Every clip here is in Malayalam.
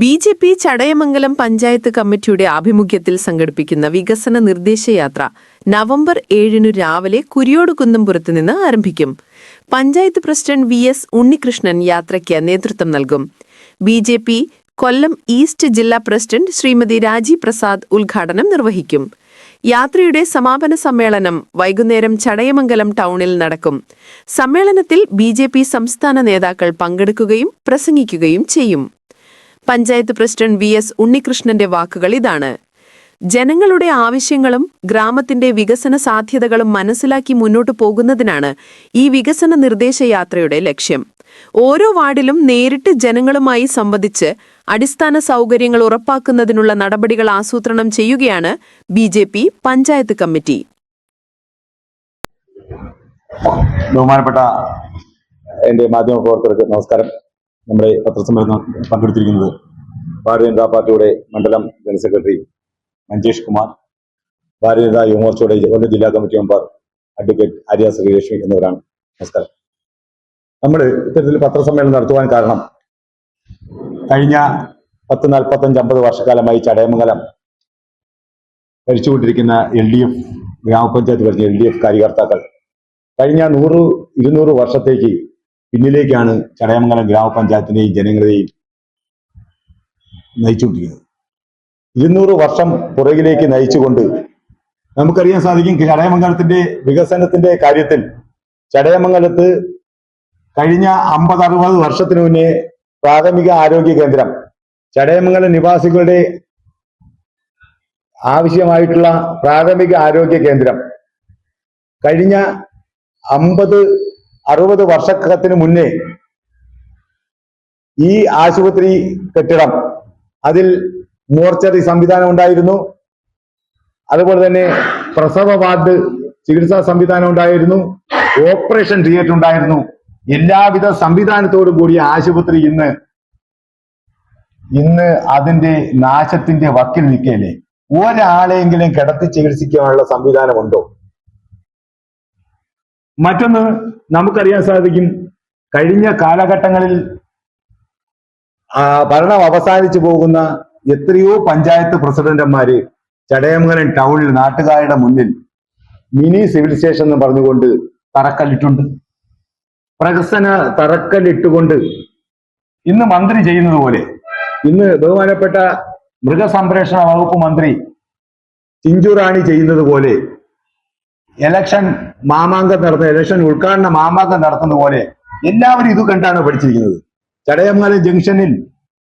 B J P Chadayamangalam panchayat കമ്മിറ്റിയുടെ ആഭിമുഖ്യത്തിൽ സംഘടിപ്പിക്കുന്ന വികസന നിർദ്ദേശയാത്ര നവംബർ ഏഴിനു രാവിലെ കുരിയോട് കുന്നംപുരത്ത് നിന്ന് ആരംഭിക്കും. Panchayat president V S Unnikrishnan യാത്രയ്ക്ക് നേതൃത്വം നൽകും. B J P Kollam east ജില്ലാ പ്രസിഡന്റ് ശ്രീമതി രാജി പ്രസാദ് ഉദ്ഘാടനം നിർവഹിക്കും. യാത്രയുടെ സമാപന സമ്മേളനം വൈകുന്നേരം ചടയമംഗലം ടൗണിൽ നടക്കും. സമ്മേളനത്തിൽ ബി സംസ്ഥാന നേതാക്കൾ പങ്കെടുക്കുകയും പ്രസംഗിക്കുകയും ചെയ്യും. പഞ്ചായത്ത് പ്രസിഡന്റ് വി എസ് ഉണ്ണികൃഷ്ണന്റെ വാക്കുകൾ ഇതാണ്. ജനങ്ങളുടെ ആവശ്യങ്ങളും ഗ്രാമത്തിന്റെ വികസന സാധ്യതകളും മനസ്സിലാക്കി മുന്നോട്ടു പോകുന്നതിനാണ് ഈ വികസന നിർദ്ദേശയാത്രയുടെ ലക്ഷ്യം. ഓരോ വാർഡിലും നേരിട്ട് ജനങ്ങളുമായി സംവദിച്ച് അടിസ്ഥാന സൗകര്യങ്ങൾ ഉറപ്പാക്കുന്നതിനുള്ള നടപടികൾ ആസൂത്രണം ചെയ്യുകയാണ് ബി പഞ്ചായത്ത് കമ്മിറ്റി. ബഹുമാനപ്പെട്ട എന്റെ മാധ്യമ പ്രവർത്തകർക്ക് നമസ്കാരം. നമ്മുടെ പത്രസമ്മേളനം പങ്കെടുത്തിരിക്കുന്നത് ഭാരതീയ ജനതാ പാർട്ടിയുടെ മണ്ഡലം ജനറൽ സെക്രട്ടറി മഞ്ജേഷ് കുമാർ ഭാരതീയ ജനതാ യുവമോർച്ചയുടെ കൊല്ലം ജില്ലാ committee member advocate Arya Sreelakshmi എന്നിവരാണ്. നമസ്കാരം. നമ്മൾ ഇത്തരത്തിൽ പത്രസമ്മേളനം നടത്തുവാൻ കാരണം കഴിഞ്ഞ പത്ത് നാൽപ്പത്തഞ്ച് അമ്പത് വർഷക്കാലമായി ചടയമംഗലം ഭരിച്ചുകൊണ്ടിരിക്കുന്ന എൽ ഡി എഫ് ഗ്രാമപഞ്ചായത്ത് ഭരിച്ച എൽ ഡി എഫ് കാര്യകർത്താക്കൾ കഴിഞ്ഞ നൂറ് ഇരുന്നൂറ് വർഷത്തേക്ക് പിന്നിലേക്കാണ് ചടയമംഗലം ഗ്രാമപഞ്ചായത്തിനെയും ജനങ്ങളെയും നയിച്ചുകൊണ്ടിരിക്കുന്നത്. ഇരുന്നൂറ് വർഷം പുറകിലേക്ക് നയിച്ചുകൊണ്ട് നമുക്കറിയാൻ സാധിക്കും ചടയമംഗലത്തിന്റെ വികസനത്തിന്റെ കാര്യത്തിൽ ചടയമംഗലത്ത് കഴിഞ്ഞ അമ്പത് അറുപത് വർഷത്തിന് മുന്നേ പ്രാഥമിക ആരോഗ്യ കേന്ദ്രം ചടയമംഗലം നിവാസികളുടെ ആവശ്യമായിട്ടുള്ള പ്രാഥമിക ആരോഗ്യ കേന്ദ്രം കഴിഞ്ഞ അമ്പത് അറുപത് വർഷത്തിന് മുന്നേ ഈ ആശുപത്രി കെട്ടിടം അതിൽ മോർച്ചറി സംവിധാനം ഉണ്ടായിരുന്നു. അതുപോലെ തന്നെ പ്രസവ വാർഡ് ചികിത്സാ സംവിധാനം ഉണ്ടായിരുന്നു. ഓപ്പറേഷൻ തിയേറ്റർ ഉണ്ടായിരുന്നു. എല്ലാവിധ സംവിധാനത്തോടും കൂടിയ ആശുപത്രി ഇന്ന് ഇന്ന് അതിന്റെ നാശത്തിന്റെ വക്കിൽ നിൽക്കല്ലേ ഒരാളെങ്കിലും കിടത്തി ചികിത്സിക്കാനുള്ള സംവിധാനമുണ്ടോ? മറ്റൊന്ന് നമുക്കറിയാൻ സാധിക്കും കഴിഞ്ഞ കാലഘട്ടങ്ങളിൽ ഭരണം അവസാനിച്ചു പോകുന്ന എത്രയോ പഞ്ചായത്ത് പ്രസിഡന്റുമാര് ചടയമംഗലം ടൗണിൽ നാട്ടുകാരുടെ മുന്നിൽ മിനി സിവിൽ സ്റ്റേഷൻ എന്ന് പറഞ്ഞുകൊണ്ട് തറക്കല്ലിട്ടുണ്ട്. പ്രഹസന തറക്കല്ലിട്ടുകൊണ്ട് ഇന്ന് മന്ത്രി ചെയ്യുന്നത് പോലെ ഇന്ന് ബഹുമാനപ്പെട്ട മൃഗസംരക്ഷണ വകുപ്പ് മന്ത്രി ചിഞ്ചുറാണി ചെയ്യുന്നത് പോലെ ഇലക്ഷൻ മാമാങ്കം നടത്തുന്ന ഇലക്ഷൻ ഉദ്ഘാടന മാമാങ്കം നടത്തുന്ന പോലെ എല്ലാവരും ഇത് കണ്ടാണ് പഠിച്ചിരിക്കുന്നത്. ചടയമാല ജംഗ്ഷനിൽ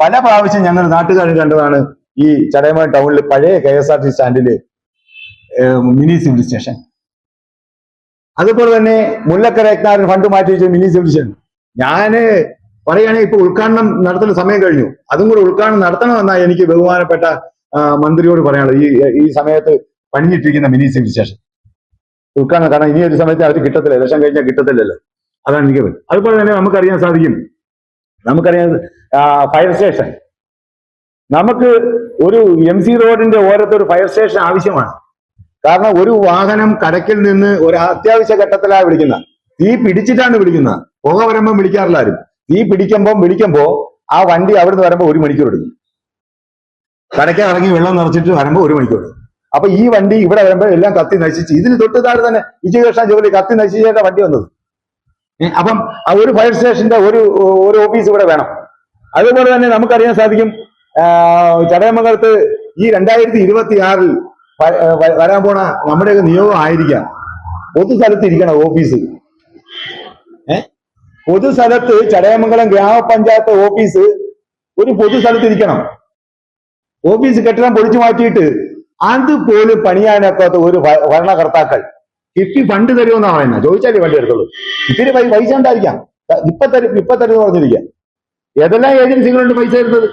പല പ്രാവശ്യം ഞങ്ങൾ നാട്ടുകാർ കണ്ടതാണ് ഈ ചടയമാല ടൗണിൽ പഴയ കെ എസ് ആർ ടി സ്റ്റാൻഡിൽ മിനി സിവിൽ സ്റ്റേഷൻ അതുപോലെ തന്നെ മുല്ലക്കര യജ്ഞാരൻ ഫണ്ട് മാറ്റി വെച്ച മിനി സിവിൽ സ്റ്റേഷൻ ഞാൻ പറയുകയാണെങ്കിൽ ഇപ്പൊ ഉദ്ഘാടനം നടത്തുന്ന സമയം കഴിഞ്ഞു. അതും കൂടെ ഉദ്ഘാടനം നടത്തണമെന്നാണ് എനിക്ക് ബഹുമാനപ്പെട്ട മന്ത്രിയോട് പറയാനുള്ളത്. ഈ ഈ സമയത്ത് പണിഞ്ഞിട്ടിരിക്കുന്ന മിനി സിവിൽ സ്റ്റേഷൻ ഉദ്ഘാടനം കാരണം ഇനി ഒരു സമയത്ത് അവർ കിട്ടത്തില്ല. ഇലക്ഷൻ കഴിഞ്ഞാൽ കിട്ടത്തില്ലല്ലോ. അതാണ് എനിക്ക്. അതുപോലെ തന്നെ നമുക്കറിയാൻ സാധിക്കും. നമുക്കറിയാം ഫയർ സ്റ്റേഷൻ നമുക്ക് ഒരു എം സി റോഡിന്റെ ഓരത്തൊരു ഫയർ സ്റ്റേഷൻ ആവശ്യമാണ്. കാരണം ഒരു വാഹനം കടക്കിൽ നിന്ന് ഒരു അത്യാവശ്യ ഘട്ടത്തിലാണ് വിളിക്കുന്നത് തീ പിടിച്ചിട്ടാണ് വിളിക്കുന്നത് പുക വരുമ്പം വിളിക്കാറില്ല ആരും. തീ പിടിക്കുമ്പം വിളിക്കുമ്പോ ആ വണ്ടി അവിടുന്ന് വരുമ്പോൾ ഒരു മണിക്കൂർ എടുക്കും. കടയ്ക്ക് ഇറങ്ങി വെള്ളം നിറച്ചിട്ട് വരുമ്പോൾ ഒരു മണിക്കൂർ എടുക്കും. അപ്പൊ ഈ വണ്ടി ഇവിടെ വരുമ്പോൾ എല്ലാം കത്തി നശിച്ചു. ഇതിന് തൊട്ട് താഴെ തന്നെ വിജയകൃഷ്ണ ജോലി കത്തി നശിച്ചേണ്ട വണ്ടി വന്നത്. അപ്പം ഒരു ഫയർ സ്റ്റേഷന്റെ ഒരു ഒരു ഓഫീസ് ഇവിടെ വേണം. അതുപോലെ തന്നെ നമുക്കറിയാൻ സാധിക്കും ചടയമംഗലത്ത് ഈ രണ്ടായിരത്തി ഇരുപത്തി ആറിൽ വരാൻ പോണ നമ്മുടെയൊക്കെ നിയോഗം ആയിരിക്കാം. പൊതുസ്ഥലത്ത് ഇരിക്കണം ഓഫീസ് ഏ? പൊതുസ്ഥലത്ത് ചടയമംഗലം ഗ്രാമപഞ്ചായത്ത് ഓഫീസ് ഒരു പൊതുസ്ഥലത്ത് ഇരിക്കണം. ഓഫീസ് കെട്ടിടം പൊളിച്ചു മാറ്റിയിട്ട് അതുപോലും പണിയാനൊക്കാത്ത ഒരു ഭരണകർത്താക്കൾ. കിഫ്ബി ഫണ്ട് തരുമെന്നാണ് പറയുന്നത്. ചോദിച്ചാലേ വണ്ടി എടുത്തുള്ളൂ. ഇത്തിരി പൈ- പൈസ ഉണ്ടായിരിക്കാം. ഇപ്പൊ തരും ഇപ്പൊ തരും എന്ന് പറഞ്ഞിരിക്കാം. ഏതെല്ലാം ഏജൻസികളുണ്ട് പൈസ തരുന്നത്?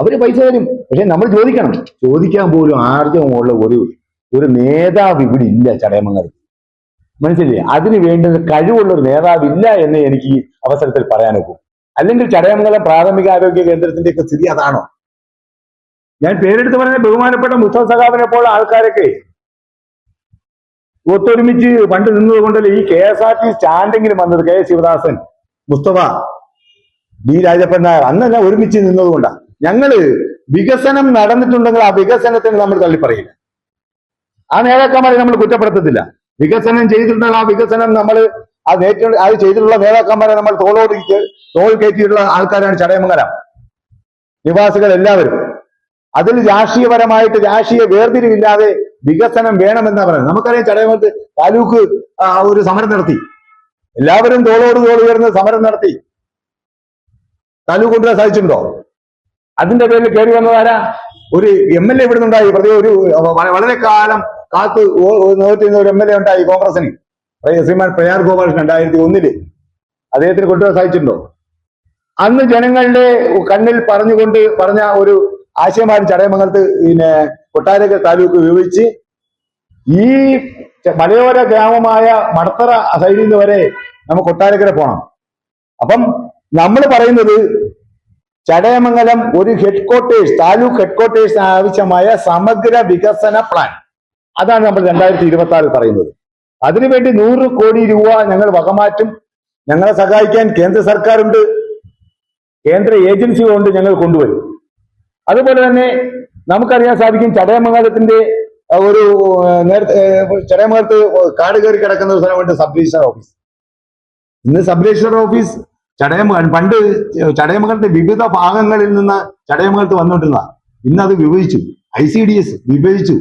അവർ പൈസ തരും. പക്ഷെ നമ്മൾ ചോദിക്കണം. ചോദിക്കാൻ പോലും ആർജവമുള്ള ഒരു ഒരു നേതാവ് ഇവിടെ ഇല്ല ചടയമംഗലത്ത്. മനസ്സിലെ അതിന് വേണ്ടുന്ന കഴിവുള്ള ഒരു നേതാവ് ഇല്ല എന്ന് എനിക്ക് അവസരത്തിൽ പറയാനൊക്കും. അല്ലെങ്കിൽ ചടയമംഗലം പ്രാഥമിക ആരോഗ്യ കേന്ദ്രത്തിന്റെ ഒക്കെ സ്ഥിതി അതാണോ? ഞാൻ പേരെടുത്ത് പറഞ്ഞ ബഹുമാനപ്പെട്ട മുസ്തഫ സഖാബിനെ പോലെ ആൾക്കാരൊക്കെ ഒത്തൊരുമിച്ച് പണ്ട് നിന്നത് കൊണ്ടല്ലേ ഈ കെ എസ് ആർ ടി സ്റ്റാൻഡെങ്കിലും വന്നത് കെ ശിവദാസൻ? മുസ്തഫ ഡി രാജപ്പൻ നായർ അന്നല്ല ഒരുമിച്ച് നിന്നത് കൊണ്ടാ. ഞങ്ങൾ വികസനം നടന്നിട്ടുണ്ടെങ്കിൽ ആ വികസനത്തിന് നമ്മൾ തള്ളിപ്പറയില്ല. ആ നേതാക്കന്മാരെ നമ്മൾ കുറ്റപ്പെടുത്തത്തില്ല. വികസനം ചെയ്തിട്ടുണ്ടെങ്കിൽ ആ വികസനം നമ്മൾ ആ നേറ്റ അത് ചെയ്തിട്ടുള്ള നേതാക്കന്മാരെ നമ്മൾ തോളോട് തോൾ കയറ്റിയിട്ടുള്ള ആൾക്കാരാണ് ചടയമംഗലം. നിവാസികൾ എല്ലാവരും. അതിൽ രാഷ്ട്രീയപരമായിട്ട് രാഷ്ട്രീയ വേർതിരിവില്ലാതെ വികസനം വേണമെന്നാ പറയുന്നത്. നമുക്കറിയാം ചടയമത്ത് താലൂക്ക് ഒരു സമരം നടത്തി. എല്ലാവരും തോളോട് തോൾ ഉയർന്ന് സമരം നടത്തി. താലൂക്ക് കൊണ്ടുവരാൻ സാധിച്ചിട്ടുണ്ടോ? അതിന്റെ പേരിൽ കയറി വന്നതാരാ ഒരു എം എൽ എ ഇവിടെ നിന്നുണ്ടായി പ്രതി ഒരു വളരെ കാലം കാത്ത് നോക്കുന്ന ഒരു എം എൽ എ ഉണ്ടായി കോൺഗ്രസിന്. ശ്രീമാൻ പ്രയാർ ഗോപാലകൃഷ്ണൻ രണ്ടായിരത്തി ഒന്നിൽ. അദ്ദേഹത്തിന് കൊണ്ടുവരാൻ സാധിച്ചിട്ടുണ്ടോ? അന്ന് ജനങ്ങളുടെ കണ്ണിൽ പറഞ്ഞുകൊണ്ട് പറഞ്ഞ ഒരു ആശയമാണ് ചടയമംഗലത്ത് പിന്നെ കൊട്ടാരക്കര താലൂക്ക് വിഭജിച്ച് ഈ മലയോര ഗ്രാമമായ മടത്തറ സൈഡിൽ നിന്ന് വരെ നമുക്ക് കൊട്ടാരക്കര പോകണം അപ്പം നമ്മൾ പറയുന്നത് ചടയമംഗലം ഒരു ഹെഡ്ക്വാർട്ടേഴ്സ് താലൂക്ക് ഹെഡ്ക്വാർട്ടേഴ്സ് ആവശ്യമായ സമഗ്ര വികസന പ്ലാൻ അതാണ് നമ്മൾ രണ്ടായിരത്തി ഇരുപത്തി ആറിൽ പറയുന്നത് അതിനുവേണ്ടി നൂറ് കോടി രൂപ ഞങ്ങൾ വകമാറ്റും ഞങ്ങളെ സഹായിക്കാൻ കേന്ദ്ര സർക്കാരുണ്ട് കേന്ദ്ര ഏജൻസികളുണ്ട് ഞങ്ങൾ കൊണ്ടുവരും. അതുപോലെ തന്നെ നമുക്കറിയാൻ സാധിക്കും ചടയമംഗലത്തിന്റെ ഒരു നേരത്തെ ചടയമംഗലത്ത് കാട് കയറി കിടക്കുന്ന ഒരു സ്ഥലമുണ്ട് സബ് രജിസ്ട്രാർ ഓഫീസ്. ഇന്ന് സബ് രജിസ്ട്രാർ ഓഫീസ് ചടയമംഗലം പണ്ട് ചടയമംഗലത്തെ വിവിധ ഭാഗങ്ങളിൽ നിന്ന് ചടയമംഗലത്ത് വന്നുകൊണ്ടിരുന്ന ഇന്ന് അത് വിഭജിച്ചു. ഐ സി ഡി എസ് വിഭജിച്ചു.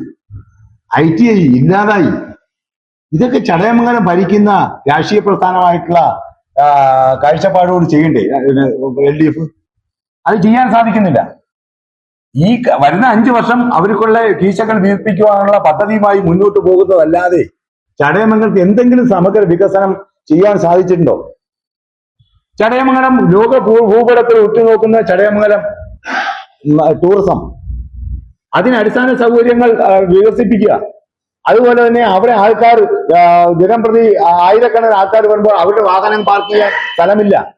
ഐ ടി ഐ ഇല്ലാതായി. ഇതൊക്കെ ചടയമംഗലം ഭരിക്കുന്ന രാഷ്ട്രീയ പ്രസ്ഥാനമായിട്ടുള്ള കാഴ്ചപ്പാടോട് ചെയ്യണ്ടേ? L D F? അത് ചെയ്യാൻ സാധിക്കുന്നില്ല. ഈ വരുന്ന അഞ്ചു വർഷം അവർക്കുള്ള കീശകൾ വീർപ്പിക്കുവാനുള്ള പദ്ധതിയുമായി മുന്നോട്ട് പോകുന്നതല്ലാതെ ചടയമംഗലത്ത് എന്തെങ്കിലും സമഗ്ര വികസനം ചെയ്യാൻ സാധിച്ചിട്ടുണ്ടോ? ചടയമംഗലം ലോക ഭൂ- ഭൂപടത്തിൽ ഉറ്റുനോക്കുന്ന ചടയമംഗലം ടൂറിസം അതിന് അടിസ്ഥാന സൗകര്യങ്ങൾ വികസിപ്പിക്കുക. അതുപോലെ തന്നെ അവിടെ ആൾക്കാർ ആ, ദിനം പ്രതി ആയിരക്കണക്കിന് ആൾക്കാർ വരുമ്പോൾ അവരുടെ വാഹനം പാർക്ക് ചെയ്യാൻ സ്ഥലമില്ല.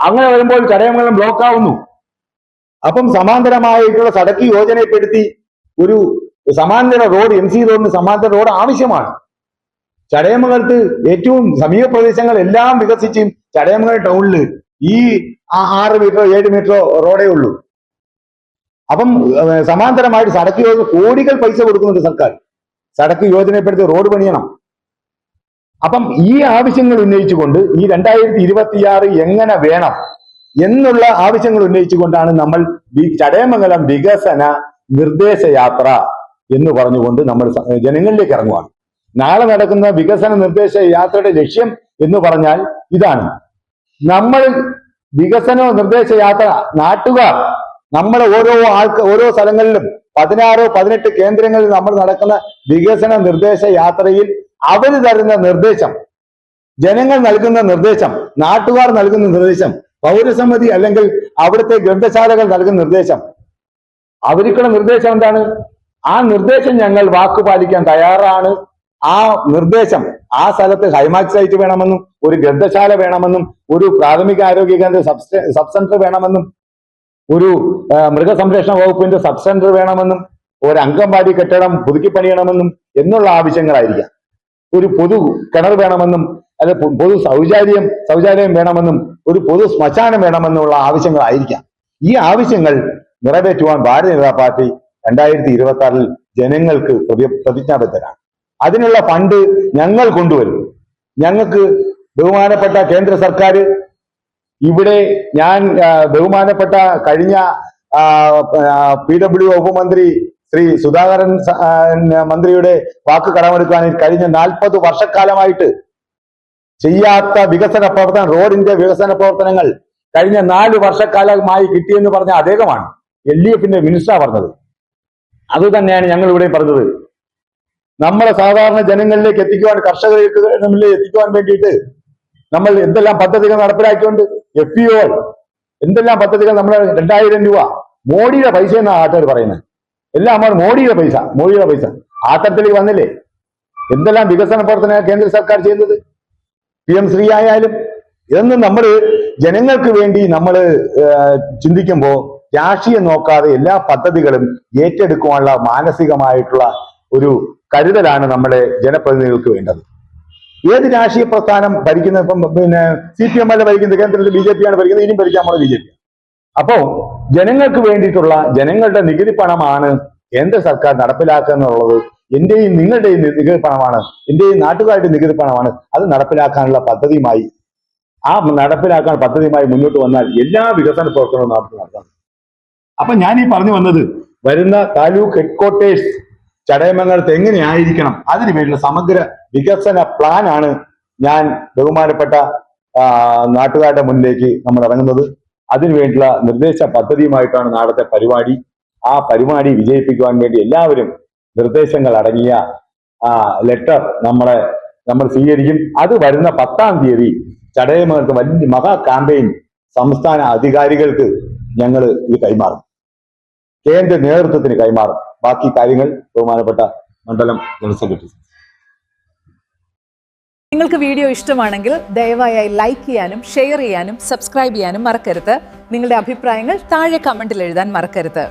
അങ്ങനെ വരുമ്പോൾ ചടയമംഗലം ബ്ലോക്ക് ആവുന്നു. അപ്പം സമാന്തരമായിട്ടുള്ള സടക്ക് യോജനപ്പെടുത്തി ഒരു സമാന്തര റോഡ് എം സി റോഡിന് സമാന്തര റോഡ് ആവശ്യമാണ്. ചടയമംഗലത്ത് ഏറ്റവും സമീപ പ്രദേശങ്ങൾ എല്ലാം വികസിച്ചും ചടയമംഗലം ടൗണിൽ ഈ ആറ് മീറ്ററോ ഏഴ് മീറ്ററോ റോഡേ ഉള്ളൂ. അപ്പം സമാന്തരമായിട്ട് സടക്ക് യോജന കോടികൾ പൈസ കൊടുക്കുന്നുണ്ട് സർക്കാർ. സടക്ക് യോജനപ്പെടുത്തി റോഡ് പണിയണം. അപ്പം ഈ ആവശ്യങ്ങൾ ഉന്നയിച്ചുകൊണ്ട് ഈ രണ്ടായിരത്തി ഇരുപത്തിയാറ് എങ്ങനെ വേണം? എന്നുള്ള ആവശ്യങ്ങൾ ഉന്നയിച്ചുകൊണ്ടാണ് നമ്മൾ ചടയമംഗലം വികസന നിർദ്ദേശയാത്ര എന്ന് പറഞ്ഞുകൊണ്ട് നമ്മൾ ജനങ്ങളിലേക്ക് ഇറങ്ങുവാണ്. നാളെ നടക്കുന്ന വികസന നിർദ്ദേശ യാത്രയുടെ ലക്ഷ്യം എന്ന് പറഞ്ഞാൽ ഇതാണ്. നമ്മൾ വികസന നിർദ്ദേശ യാത്ര നാട്ടുകാർ നമ്മൾ ഓരോ ആൾക്ക് ഓരോ സ്ഥലങ്ങളിലും പതിനാറോ പതിനെട്ട് കേന്ദ്രങ്ങളിൽ നമ്മൾ നടക്കുന്ന വികസന നിർദ്ദേശ യാത്രയിൽ അവർ തരുന്ന നിർദ്ദേശം ജനങ്ങൾ നൽകുന്ന നിർദ്ദേശം നാട്ടുകാർ നൽകുന്ന നിർദ്ദേശം പൗരസമിതി അല്ലെങ്കിൽ അവിടുത്തെ ഗ്രന്ഥശാലകൾ നൽകുന്ന നിർദ്ദേശം. അവർക്കുള്ള നിർദ്ദേശം എന്താണ്? ആ നിർദ്ദേശം ഞങ്ങൾ വാക്കു പാലിക്കാൻ തയ്യാറാണ്. ആ നിർദ്ദേശം ആ സ്ഥലത്ത് ഹൈമാക്സ് സൈറ്റ് വേണമെന്നും ഒരു ഗ്രന്ഥശാല വേണമെന്നും ഒരു പ്രാഥമിക ആരോഗ്യ കേന്ദ്ര സബ് സെന്റർ വേണമെന്നും ഒരു മൃഗസംരക്ഷണ വകുപ്പിന്റെ സബ് സെന്റർ വേണമെന്നും ഒരു അംഗൻവാടി കെട്ടിടം പുതുക്കി പണിയണമെന്നും എന്നുള്ള ആവശ്യങ്ങളായിരിക്കാം. ഒരു പൊതു കിണർ വേണമെന്നും അല്ലെ പൊതു സൗചാര്യം ശൗചാലയം വേണമെന്നും ഒരു പൊതു ശ്മശാനം വേണമെന്നുള്ള ആവശ്യങ്ങളായിരിക്കാം. ഈ ആവശ്യങ്ങൾ നിറവേറ്റുവാൻ ഭാരതീയ ജനതാ പാർട്ടി രണ്ടായിരത്തി ഇരുപത്തി ആറിൽ ജനങ്ങൾക്ക് പ്രതി- പ്രതിജ്ഞാബദ്ധരാണ്. അതിനുള്ള ഫണ്ട് ഞങ്ങൾ കൊണ്ടുവരും. ഞങ്ങൾക്ക് ബഹുമാനപ്പെട്ട കേന്ദ്ര സർക്കാർ ഇവിടെ ഞാൻ ബഹുമാനപ്പെട്ട കഴിഞ്ഞ പി ഡബ്ല്യു ഉപമന്ത്രി ശ്രീ സുധാകരൻ മന്ത്രിയുടെ വാക്ക് കടമെടുക്കാൻ കഴിഞ്ഞ നാൽപ്പത് വർഷക്കാലമായിട്ട് ചെയ്യാത്ത വികസന പ്രവർത്തനം റോഡിന്റെ വികസന പ്രവർത്തനങ്ങൾ കഴിഞ്ഞ നാല് വർഷക്കാലമായി കിട്ടിയെന്ന് പറഞ്ഞ അദ്ദേഹമാണ് എൽ ഡി എഫിന്റെ മിനിസ്റ്റർ പറഞ്ഞത്. അത് തന്നെയാണ് ഞങ്ങൾ ഇവിടെ പറഞ്ഞത്. നമ്മളെ സാധാരണ ജനങ്ങളിലേക്ക് എത്തിക്കുവാൻ കർഷകർക്ക് എത്തിക്കുവാൻ വേണ്ടിയിട്ട് നമ്മൾ എന്തെല്ലാം പദ്ധതികൾ നടപ്പിലാക്കിക്കൊണ്ട് എഫ് പി ഒ എന്തെല്ലാം പദ്ധതികൾ നമ്മൾ രണ്ടായിരം രൂപ മോഡിയുടെ പൈസ എന്നാണ് ആൾക്കാർ പറയുന്നത്. എല്ലാം നമ്മൾ മോഡിയുടെ പൈസ മോഡിയുടെ പൈസ. ആട്ടത്തിലേക്ക് വന്നില്ലേ? എന്തെല്ലാം വികസന പ്രവർത്തന കേന്ദ്ര സർക്കാർ ചെയ്യുന്നത്? പി എം ശ്രീ ആയാലും ഇതൊന്നും നമ്മൾ ജനങ്ങൾക്ക് വേണ്ടി നമ്മൾ ചിന്തിക്കുമ്പോൾ രാഷ്ട്രീയം നോക്കാതെ എല്ലാ പദ്ധതികളും ഏറ്റെടുക്കുവാനുള്ള മാനസികമായിട്ടുള്ള ഒരു കരുതലാണ് നമ്മുടെ ജനപ്രതിനിധികൾക്ക് വേണ്ടത്. ഏത് രാഷ്ട്രീയ പ്രസ്ഥാനം ഭരിക്കുന്ന ഇപ്പം പിന്നെ സി പി എം അല്ല ഭരിക്കുന്നത്? കേന്ദ്രത്തിൽ ബി ജെ പി ആണ് ഭരിക്കുന്നത് ഇനിയും ഭരിക്കാൻ പോണത് ബി ജെ പി അപ്പോ ജനങ്ങൾക്ക് വേണ്ടിയിട്ടുള്ള ജനങ്ങളുടെ നികുതി പണമാണ് കേന്ദ്ര സർക്കാർ നടപ്പിലാക്കുക എന്നുള്ളത് എന്റെയും നിങ്ങളുടെയും നികുതി പണമാണ് എന്റെയും നാട്ടുകാരുടെ നികുതി പണമാണ്. അത് നടപ്പിലാക്കാനുള്ള പദ്ധതിയുമായി ആ നടപ്പിലാക്കാൻ പദ്ധതിയുമായി മുന്നോട്ട് വന്നാൽ എല്ലാ വികസന പ്രവർത്തനവും നാട്ടിൽ നടത്തണം അപ്പൊ ഞാൻ ഈ പറഞ്ഞു വന്നത് വരുന്ന താലൂക്ക് ഹെഡ്ക്വാർട്ടേഴ്സ് ചടയമംഗലത്ത് എങ്ങനെയായിരിക്കണം? അതിനു വേണ്ടിയുള്ള സമഗ്ര വികസന പ്ലാനാണ് ഞാൻ ബഹുമാനപ്പെട്ട നാട്ടുകാരുടെ മുന്നിലേക്ക് നമ്മൾ ഇറങ്ങുന്നത്. അതിനുവേണ്ടിയുള്ള നിർദ്ദേശ പദ്ധതിയുമായിട്ടാണ് നാളത്തെ പരിപാടി. ആ പരിപാടി വിജയിപ്പിക്കുവാൻ വേണ്ടി എല്ലാവരും നിർദ്ദേശങ്ങൾ അടങ്ങിയ ആ ലെറ്റർ നമ്മളെ നമ്മൾ സ്വീകരിക്കും. അത് വരുന്ന പത്താം തീയതി ചടയമകൾക്ക് വലിയ മഹാ ക്യാമ്പയിൻ സംസ്ഥാന അധികാരികൾക്ക് ഞങ്ങൾ ഇത് കൈമാറും. കേന്ദ്ര നേതൃത്വത്തിന് കൈമാറും. ബാക്കി കാര്യങ്ങൾ ബഹുമാനപ്പെട്ട മണ്ഡലം ജനറൽ സെക്രട്ടറി. നിങ്ങൾക്ക് വീഡിയോ ഇഷ്ടമാണെങ്കിൽ ദയവായി ലൈക്ക് ചെയ്യാനും ഷെയർ ചെയ്യാനും സബ്സ്ക്രൈബ് ചെയ്യാനും മറക്കരുത്. നിങ്ങളുടെ അഭിപ്രായങ്ങൾ താഴെ കമന്റിൽ എഴുതാൻ മറക്കരുത്.